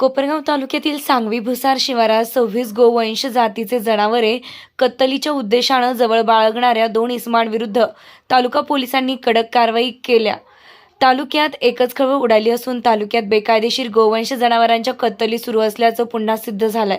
कोपरगाव तालुक्यातील सांगवी भुसार शिवारात सव्वीस गोवंश जातीचे जनावरे कत्तलीच्या उद्देशानं जवळ बाळगणाऱ्या दोन इस्मांविरुद्ध तालुका पोलिसांनी कडक कारवाई केल्या. तालुक्यात एकच खळबळ उडाली असून तालुक्यात बेकायदेशीर गोवंश जनावरांच्या कत्तली सुरू असल्याचं पुन्हा सिद्ध झालंय.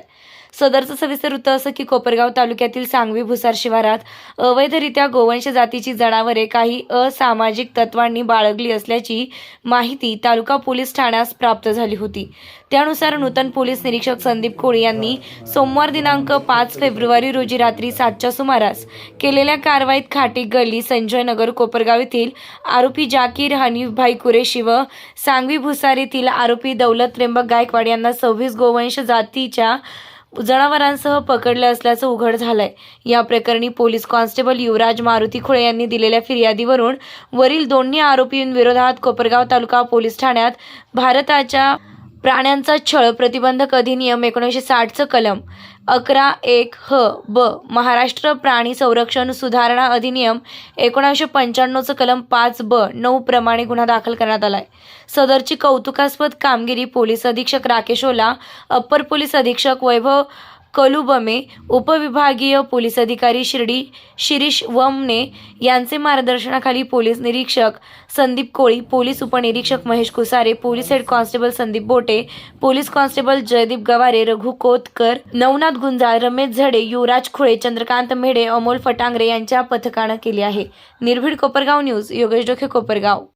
सदरचं सविस्तर वृत्त असं की कोपरगाव तालुक्यातील सांगवी भुसार शिवारात अवैधरित्या गोवंश जातीची जनावरे काही असामाजिक तत्वांनी बाळगली असल्याची माहिती तालुका पोलीस ठाण्यास प्राप्त झाली होती. त्यानुसार नूतन पोलीस निरीक्षक संदीप कोळी यांनी सोमवार दिनांक पाच फेब्रुवारी रोजी रात्री सातच्या सुमारास केलेल्या कारवाईत खाटी गल्ली संजय नगर कोपरगाव येथील आरोपी जाकीर हनीफभाई कुरेशी व सांगवी भुसार येथील आरोपी दौलत त्र्यंबक गायकवाड यांना सव्वीस गोवंश जातीच्या जनावरांसह पकडले असल्याचं उघड झालंय. या प्रकरणी पोलीस कॉन्स्टेबल युवराज मारुती खुळे यांनी दिलेल्या फिर्यादीवरून वरील दोन्ही आरोपींविरोधात कोपरगाव तालुका पोलीस ठाण्यात भारताच्या प्राण्यांचा छळ प्रतिबंधक अधिनियम एकोणीसशे साठचं कलम. अकरा एक ह ब महाराष्ट्र प्राणी संरक्षण सुधारणा अधिनियम एकोणीसशे पंच्याण्णवचं कलम पाच ब नऊ प्रमाणे गुन्हा दाखल करण्यात आलाय. सदरची कौतुकास्पद कामगिरी पोलीस अधीक्षक राकेश ओला अप्पर पोलीस अधीक्षक वैभव कलुबमे उपविभागीय पोलीस अधिकारी शिर्डी शिरीष वमने यांचे मार्गदर्शनाखाली पोलीस निरीक्षक संदीप कोळी पोलीस उपनिरीक्षक Mahesh Kusare police head constable Sandeep Bote police constable Jaydeep Gaware Raghu Kotkar Navnath Gunjal Ramesh Zade Yuvraj Khule Chandrakant Medhe Amol Phatangare यांच्या पथकानं केली आहे. निर्भीड कोपरगाव न्यूज योगेश डोखे कोपरगाव.